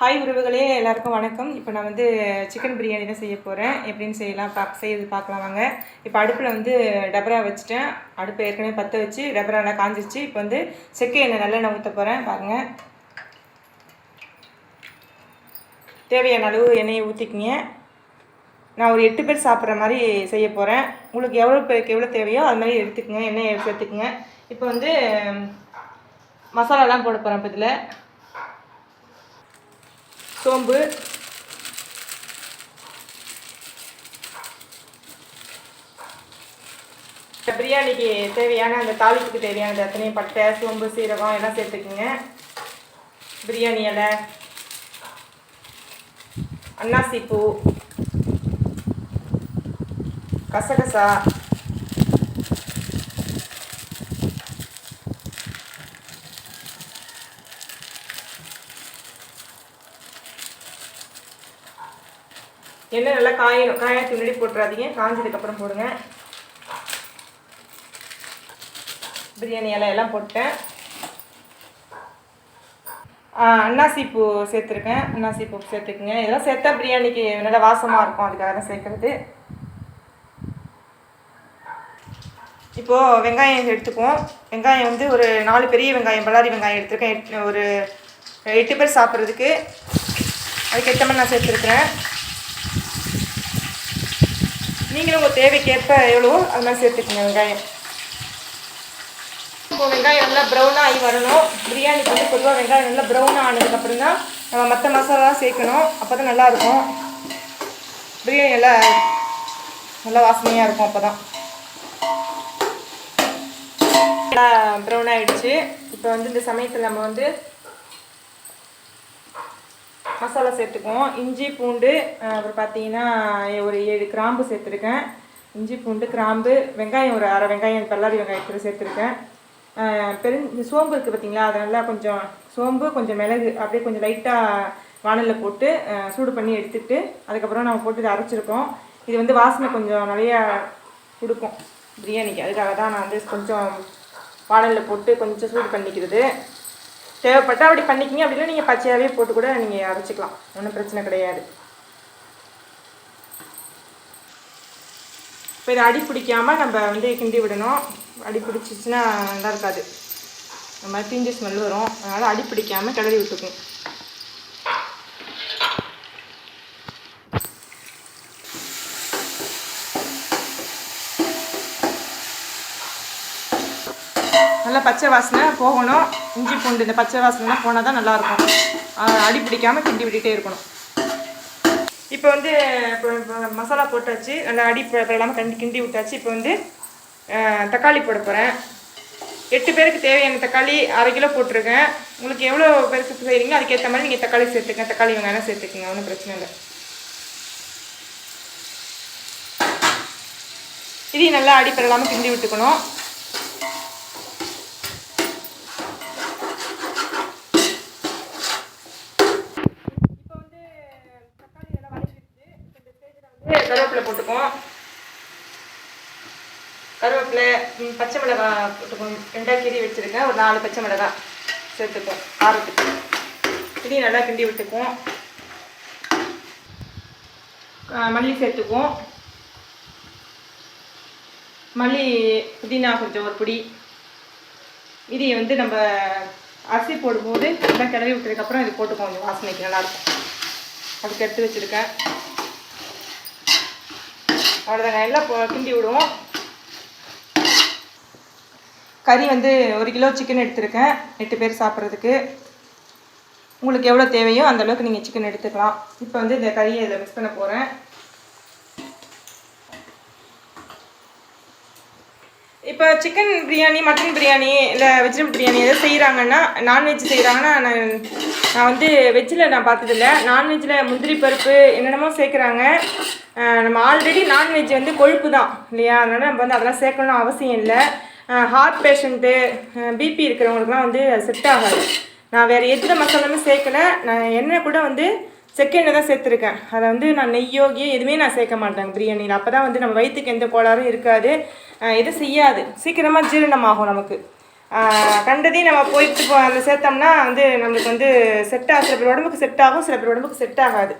Hi உறவுகளே எல்லாருக்கும் வணக்கம். இப்போ நான் வந்து சிக்கன் பிரியாணி தான் செய்ய போகிறேன் எப்படின்னு செய்யலாம் பா செய்யறது பார்க்கலாம் வாங்க. இப்போ அடுப்பில் வந்து டபரா வச்சுட்டேன். அடுப்பை ஏற்கனவே பற்ற வச்சு டபரா நல்லா காஞ்சிச்சு இப்போ வந்து செக்கு எண்ணெய் நல்லெண்ணெய் ஊற்ற போகிறேன் பாருங்கள் தேவையான அளவு எண்ணெயை ஊற்றிக்கிங்க நான் ஒரு எட்டு பேர் சாப்பிட்ற மாதிரி செய்ய போகிறேன் உங்களுக்கு எவ்வளோ பேருக்கு எவ்வளோ தேவையோ அது மாதிரி எடுத்துக்கங்க. எண்ணெயை சேர்த்துக்குங்க இப்போ வந்து மசாலாலாம் போட போகிறேன் இப்போ இதில். சோம்பு. இந்த பிரியாணிக்கு தேவையான அந்த தாளிப்புக்கு தேவையானது அத்தனையும் பட்டை சோம்பு சீரகம் எல்லாம் சேர்த்துக்குங்க. பிரியாணி இலை அன்னாசி பூ கசகசா எண்ணெய் நல்லா காயணும். காயத்துக்கு முன்னாடி போட்டுறாதீங்க. காஞ்சதுக்கப்புறம் போடுங்க. பிரியாணி இலை எல்லாம் போட்டேன். அன்னாசி பூ சேர்த்துருக்கேன். அன்னாசி பூ சேர்த்துக்குங்க. இதெல்லாம் சேர்த்தா பிரியாணிக்கு நல்லா வாசமாக இருக்கும். அதுக்காக தான் சேர்க்குறது. இப்போது வெங்காயம் எடுத்துக்குவோம். வெங்காயம் வந்து ஒரு நாலு பெரிய வெங்காயம் பல்லாரி வெங்காயம் எடுத்துருக்கேன். எட்- ஒரு எட்டு பேர் சாப்பிட்றதுக்கு. அதுக்கேற்ற மாதிரி நான் சேர்த்துருக்குறேன். நீங்களும் உங்கள் தேவைக்கேற்ப எவ்வளவோ அது மாதிரி சேர்த்துக்கோங்க வெங்காயம். இப்போ வெங்காயம் நல்லா ப்ரௌனாக ஆகி வரணும். பிரியாணிக்கு வந்து பொதுவாக வெங்காயம் நல்லா ப்ரௌனாக ஆனதுக்கப்புறம் தான் நம்ம மற்ற மசாலாலாம் சேர்க்கணும். அப்போ தான் நல்லாயிருக்கும். பிரியாணி நல்லா நல்லா வாசனையாக இருக்கும் அப்போ தான் நல்லா ப்ரௌன் ஆகிடுச்சு இப்போ வந்து இந்த சமயத்தில் நம்ம வந்து மசாலா சேர்த்துக்குவோம். இஞ்சி பூண்டு அப்புறம் பார்த்தீங்கன்னா ஒரு ஏழு கிராம்பு சேர்த்துருக்கேன். இஞ்சி பூண்டு கிராம்பு வெங்காயம் ஒரு அரை வெங்காயம் பல்லாரி வெங்காயத்தில் சேர்த்துருக்கேன். பெரு இந்த சோம்பு இருக்குது பார்த்தீங்களா அதை நல்லா கொஞ்சம் சோம்பு கொஞ்சம் மிளகு அப்படியே கொஞ்சம் லைட்டாக வானலில் போட்டு சூடு பண்ணி எடுத்துட்டு அதுக்கப்புறம் நம்ம போட்டு இதை அரைச்சிருக்கோம். இது வந்து வாசனை கொஞ்சம் நிறையா கொடுக்கும் பிரியாணிக்கு. அதுக்காக தான் நான் வந்து கொஞ்சம் வானலில் போட்டு கொஞ்சம் சூடு பண்ணிக்கிறது. தேவைப்பட்டால் அப்படி பண்ணிக்கிங்க. அப்படின்னா நீங்கள் பச்சையாகவே போட்டு கூட நீங்கள் அரைச்சிக்கலாம். ஒன்றும் பிரச்சனை கிடையாது. இப்போ இதை அடி பிடிக்காம நம்ம வந்து கிண்டி விடணும். அடி பிடிச்சிச்சின்னா நல்லா இருக்காது. இந்த மாதிரி தீஞ்ச ஸ்மெல் வரும். அதனால் அடி பிடிக்காம கிளறி விட்டுக்கும் நல்லா பச்சை வாசனை போகணும். இஞ்சி பூண்டு இந்த பச்சை வாசனைலாம் போனால் தான் நல்லாயிருக்கும். அடி பிடிக்காமல் கிண்டி விட்டுகிட்டே இருக்கணும். இப்போ வந்து இப்போ மசாலா போட்டாச்சு. நல்லா அடி இல்லாமல் கண்டி கிண்டி விட்டாச்சு. இப்போ வந்து தக்காளி போட போகிறேன் எட்டு பேருக்கு தேவையான தக்காளி அரை கிலோ போட்டிருக்கேன். உங்களுக்கு எவ்வளோ பேருக்கு செய்கிறீங்களோ அதுக்கேற்ற மாதிரி நீங்கள் தக்காளி சேர்த்துக்கங்க. தக்காளி வெங்காயம் சேர்த்துக்கோங்க. ஒன்றும் பிரச்சனை இல்லை. இதையும் நல்லா அடிப்படை கிண்டி விட்டுக்கணும் இப்போ வந்து தக்காளி நல்லா வதக்கிடுச்சு இந்த ஸ்டேஜில் வந்து கருவேப்பிலை போட்டுக்குவோம். கருவேப்பிலை பச்சை மிளகாய் போட்டுக்குவோம். ரெண்டாக கீரி வச்சுருக்கேன். ஒரு நாலு பச்சை மிளகாய் சேர்த்துக்குவோம். காரத்துக்கு. இதையும் நல்லா கிண்டி விட்டுக்குவோம். மல்லி சேர்த்துக்குவோம். மல்லி புதினா கொஞ்சம் ஒரு பிடி. இதையை வந்து நம்ம அரிசி போடும்போது நல்லா கிளறி விட்டதுக்கப்புறம் இது போட்டுக்குவோம். கொஞ்சம் வாசனைக்கு நல்லாயிருக்கும் அதுக்கு எடுத்து வச்சுருக்கேன். அவ்வளோதாங்க எல்லாம் போ கிண்டி விடுவோம். கறி வந்து ஒரு கிலோ சிக்கன் எடுத்திருக்கேன். எட்டு பேர் சாப்பிட்றதுக்கு. உங்களுக்கு எவ்வளோ தேவையோ அந்த அளவுக்கு நீங்கள் சிக்கன் எடுத்துக்கலாம். இப்போ வந்து இந்த கறியை இதில் மிக்ஸ் பண்ண போகிறேன் இப்போ சிக்கன் பிரியாணி மட்டன் பிரியாணி இல்லை வெஜிடபிள் பிரியாணி எதாவது செய்கிறாங்கன்னா நான்வெஜ் செய்கிறாங்கன்னா நான் நான் வந்து வெஜ்ஜில் நான் பார்த்ததில்ல. நான்வெஜ்ஜில் முந்திரி பருப்பு என்னென்னமோ சேர்க்குறாங்க. நம்ம ஆல்ரெடி நான்வெஜ் வந்து கொழுப்பு தான் இல்லையா? அதனால் நம்ம வந்து அதெல்லாம் சேர்க்கணும் அவசியம் இல்லை. ஹார்ட் பேஷண்ட்டு பிபி இருக்கிறவங்களுக்குலாம் வந்து அது செட் ஆகாது. நான் வேறு எந்த மசாலாமே சேர்க்கல. நான் எண்ணெய் கூட வந்து செக்கெண்ணெய் தான் சேர்த்துருக்கேன். அதை வந்து நான் நெய்யோகியோ எதுவுமே நான் சேர்க்க மாட்டேன் பிரியாணியில் அப்போ தான் வந்து நம்ம வயிற்றுக்கு எந்த கோளாறும் இருக்காது. இது செய்யாது. சீக்கிரமாக ஜீரணமாகும் நமக்கு. கண்டதையும் நம்ம போயிட்டு போ அதில் சேர்த்தோம்னா வந்து நம்மளுக்கு வந்து செட் ஆகும் சில பேர் உடம்புக்கு செட் ஆகும் சில பேர் உடம்புக்கு செட் ஆகாது.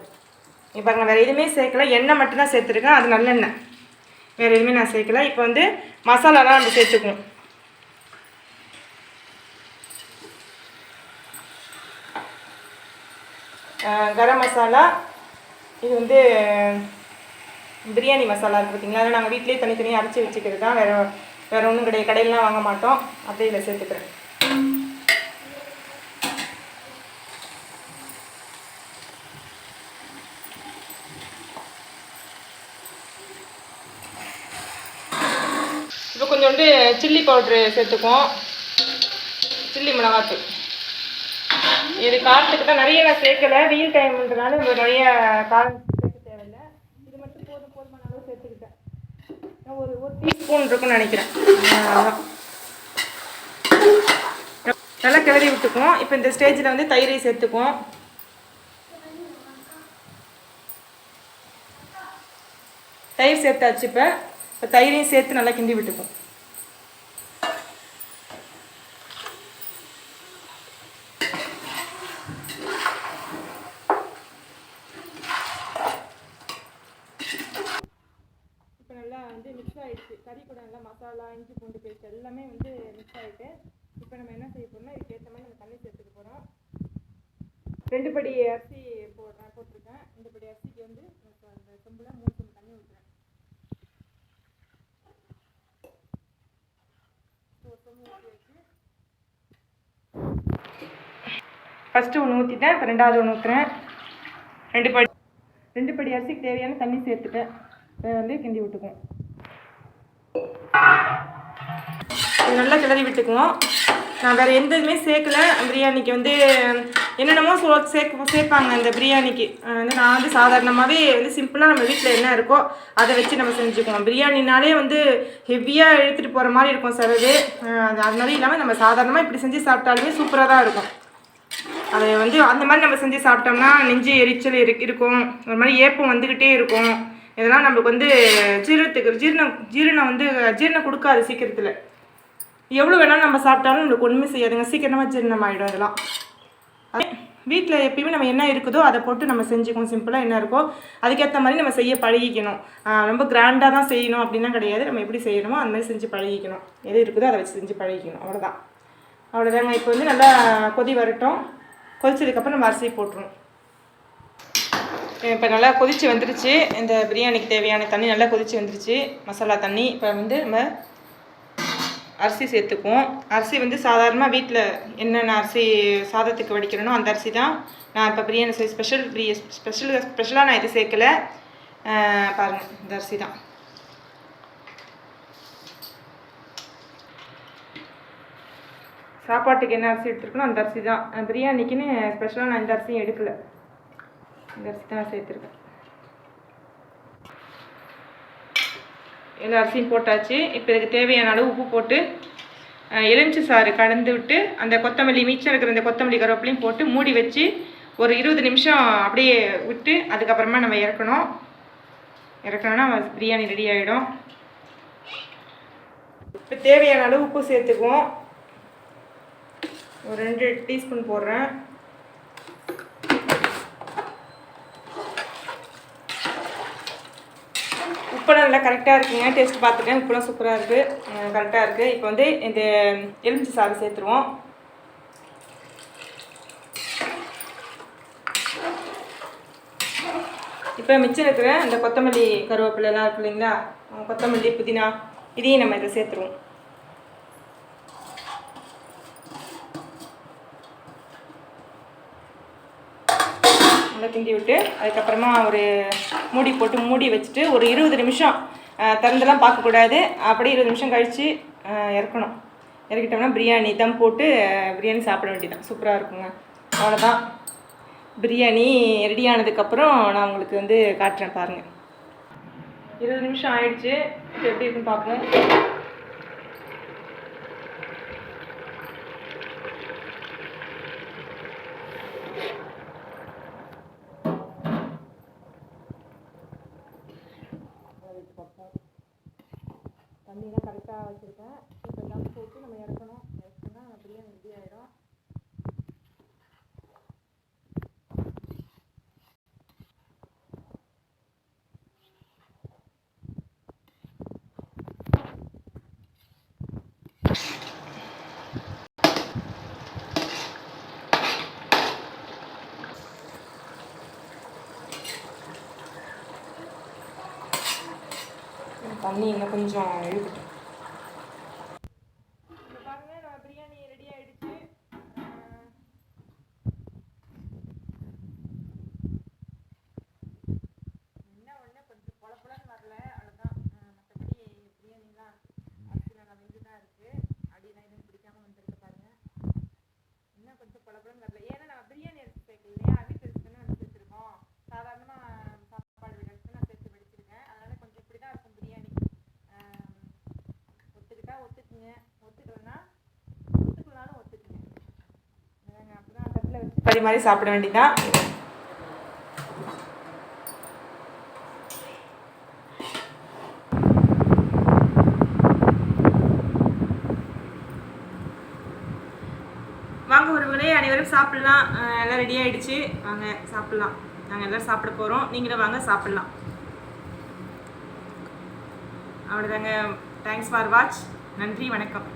இப்போ அங்கே வேறு எதுவுமே சேர்க்கல. எண்ணெய் மட்டும்தான் சேர்த்துருக்கேன். அது நல்லெண்ணெய். வேறு எதுவுமே நான் சேர்க்கல. இப்போ வந்து மசாலாலாம் நம்ம சேர்த்துக்குவோம். கரம் மசாலா. இது வந்து பிரியாணி மசாலா இருக்குது பார்த்தீங்களா அதை நாங்கள் வீட்டிலேயே தனித்தனியாக அரைச்சி வச்சுக்கிறது தான் வேறு வேறு ஒன்றும் கிடையாது. கடையிலலாம் வாங்க மாட்டோம். அப்படியே இதில் சேர்த்துக்கிறேன். இப்போ கொஞ்சோண்டு சில்லி பவுட்ரு சேர்த்துக்குவோம். சில்லி மிளகாத்தூள். இது காரத்துக்கு தான் நிறைய நான் சேர்க்கல வெயில் டைம்ன்றதுனால நம்ம நிறைய காரம் சேர்க்க தேவையில்லை இது மட்டும் போதும் போதுமான அளவு சேர்த்துக்கிட்டேன் நான் ஒரு ஒரு டீஸ்பூன் இருக்கும்னு நினைக்கிறேன். நல்லா கிளறி விட்டுக்குவோம். இப்போ இந்த ஸ்டேஜில் வந்து தயிரை சேர்த்துக்குவோம். தயிர் சேர்த்தாச்சு இப்போ. இப்போ தயிரையும் சேர்த்து நல்லா கிண்டி விட்டுக்குவோம் இப்போ நல்லா வந்து மிக்ஸ் ஆயிடுச்சு கறி கூட நல்லா மசாலா இஞ்சி பூண்டு பேஸ்ட் எல்லாமே வந்து மிக்ஸ் ஆயிட்டு இப்போ நம்ம என்ன செய்ய போறோம்னா இதுக்கு ஏற்ற மாதிரி நம்ம தண்ணி சேர்த்துக்க போகிறோம் ரெண்டு படி அரிசி போடுறேன் போட்டிருக்கேன். இந்த படி அரிசிக்கு வந்து அந்த செம்பில் மூணு சொம்பு தண்ணி ஊற்றுறேன் ஃபஸ்ட்டு ஒன்று ஊற்றிட்டேன் இப்போ ரெண்டாவது ஒன்று ஊற்றுறேன் ரெண்டு படி ரெண்டு படி அரிசிக்கு தேவையான தண்ணி சேர்த்துட்டேன். இதை வந்து கிண்டி விட்டுக்குவோம். நல்லா கிளறி விட்டுக்குவோம். நான் வேறு எந்த இதுவுமே சேர்க்கல. பிரியாணிக்கு வந்து என்னென்னமோ சொ சேர்க்க சேர்ப்பாங்க இந்த பிரியாணிக்கு. வந்து நான் வந்து சாதாரணமாகவே வந்து சிம்பிளாக நம்ம வீட்டில் என்ன இருக்கோ அதை வச்சு நம்ம செஞ்சுக்குவோம். பிரியாணினாலே வந்து ஹெவியாக எடுத்துகிட்டு போகிற மாதிரி இருக்கும் சிலது அது. அது மாதிரி இல்லாமல் நம்ம சாதாரணமாக இப்படி செஞ்சு சாப்பிட்டாலுமே சூப்பராக தான் இருக்கும். அதை வந்து அந்த மாதிரி நம்ம செஞ்சு சாப்பிட்டோம்னா நெஞ்சு எரிச்சல் இருக்கும். ஒரு மாதிரி ஏப்பம் வந்துக்கிட்டே இருக்கும். இதெல்லாம் நம்மளுக்கு வந்து ஜீரணத்துக்கு ஜீரணம் ஜீரணம் வந்து ஜீரணம் கொடுக்காது சீக்கிரத்தில். எவ்வளோ வேணாலும் நம்ம சாப்பிட்டாலும் நம்மளுக்கு ஒன்றுமே செய்யாதுங்க. சீக்கிரமாக ஜீரணம் ஆகிடும் இதெல்லாம். வீட்டில் எப்பயுமே நம்ம என்ன இருக்குதோ அதை போட்டு நம்ம செஞ்சுக்கணும் சிம்பிளாக என்ன இருக்கோ அதுக்கேற்ற மாதிரி நம்ம செய்ய பழகிக்கணும். ரொம்ப கிராண்டாக தான் செய்யணும் அப்படின்னா கிடையாது. நம்ம எப்படி செய்யணுமோ அந்த மாதிரி செஞ்சு பழகிக்கணும். எது இருக்குதோ அதை வச்சு செஞ்சு பழகிக்கணும். அவ்வளோதான் அவ்வளோதாங்க இப்போ வந்து நல்லா கொதி வரட்டும். கொதிச்சதுக்கப்புறம் நம்ம அரிசி போட்டுரும் இப்போ நல்லா கொதித்து வந்துருச்சு. இந்த பிரியாணிக்கு தேவையான தண்ணி நல்லா கொதித்து வந்துருச்சு. மசாலா தண்ணி. இப்போ வந்து நம்ம அரிசி சேர்த்துக்குவோம். அரிசி வந்து சாதாரணமாக வீட்டில் என்னென்ன அரிசி சாதத்துக்கு வடிக்கிறனோ அந்த அரிசி தான். நான் இப்போ பிரியாணி செய்ய ஸ்பெஷல் பிரிய ஸ்பெஷல் ஸ்பெஷலாக நான் இது சேர்க்கல. பாருங்கள் பாருங்க இந்த அரிசி தான். சாப்பாட்டுக்கு என்ன அரிசி எடுத்துருக்கணும் அந்த அரிசி தான். பிரியாணிக்குன்னு ஸ்பெஷலாக நான் இந்த அரிசியும் எடுக்கல. இந்த அரிசி தான் சேர்த்துருக்கேன். எல்லா அரிசியும் போட்டாச்சு. இப்போ இதுக்கு தேவையான அளவு உப்பு போட்டு அஹ், எலுமிச்சை சாறு கலந்து விட்டு அந்த கொத்தமல்லி மீச்சம் இருக்கிற அந்த கொத்தமல்லி கருவேப்பிலையும் போட்டு மூடி வச்சு ஒரு இருபது நிமிஷம் அப்படியே விட்டு அதுக்கப்புறமா நம்ம இறக்கணும். இறக்கணும்னா பிரியாணி ரெடி ஆகிடும் இப்போ தேவையான அளவு உப்பு சேர்த்துக்குவோம். ஒரு ரெண்டு டீஸ்பூன் போடுறேன். உப்பெல்லாம் நல்லா கரெக்டாக இருக்குங்க. டேஸ்ட் பார்த்துட்டேன். உப்புலாம் சூப்பராக இருக்குது கரெக்டாக இருக்குது இப்போ வந்து இந்த எலுமிச்சை சாறு சேர்த்துருவோம். இப்போ மிச்சம் இருக்கிற அந்த கொத்தமல்லி கருவேப்பிலைலாம் இருக்கு இல்லைங்களா? கொத்தமல்லி புதினா இதையும் நம்ம இதை சேர்த்துருவோம். கிண்டி விட்டு அதுக்கப்புறமா ஒரு மூடி போட்டு மூடி வச்சுட்டு ஒரு இருபது நிமிஷம் திறந்தெல்லாம் பார்க்கக்கூடாது. அப்படியே இருபது நிமிஷம் கழித்து இறக்கணும். இறக்கிட்டோம்னா பிரியாணி தம் போட்டு பிரியாணி சாப்பிட வேண்டியதான் சூப்பராக இருக்குங்க. அவ்வளோதான் பிரியாணி ரெடி ஆனதுக்கப்புறம் நான் உங்களுக்கு வந்து காட்டுறேன் பாருங்கள் இருபது நிமிஷம் ஆயிடுச்சு. எப்படி இருக்குன்னு பார்ப்போம். தண்ணி இன்னும் கொஞ்சம் இழுக்கட்டும். பிரியாணி எடுத்து ஆயிடுச்சு என்ன ஒன்று கொஞ்சம் பொல பொலன்னு வரல அவ்வளோதான் மற்றபடி பிரியாணிலாம் அரிசியில் நான் வெந்து தான் இருக்குது அடியெல்லாம் எதுவும் பிடிக்காம வந்திருக்கு பாருங்க இன்னும் கொஞ்சம் பொல பொலன்னு வரல ஏன்னா நம்ம பிரியாணி அரிசி சேர்க்கல இல்லையா வீட்டு அரிசி தானே வந்து சேர்த்துருக்கோம் சாதாரணமாக சாப்பாடு வீடு அரிசி நான் சேர்த்து வடிச்சிருக்கேன் அதனால கொஞ்சம் இப்படி தான் இருக்கும் பிரியாணி ஆம், ஒத்துக்கிட்டா ஒத்துக்குங்க ஒத்துக்கலைன்னா ஒத்துக்கலனாலும் தட்டில் வச்சு படி மாதிரி சாப்பிட வேண்டியதான் வாங்க ஒருவர்களே அனைவரும் சாப்பிடலாம். எல்லாம் ரெடி ஆயிடுச்சு. வாங்க சாப்பிடலாம். நாங்கள் எல்லோரும் சாப்பிட போகிறோம் நீங்களும் வாங்க சாப்பிடலாம். அவ்வளோதாங்க தேங்க்ஸ் ஃபார் வாட்ச் நன்றி வணக்கம்.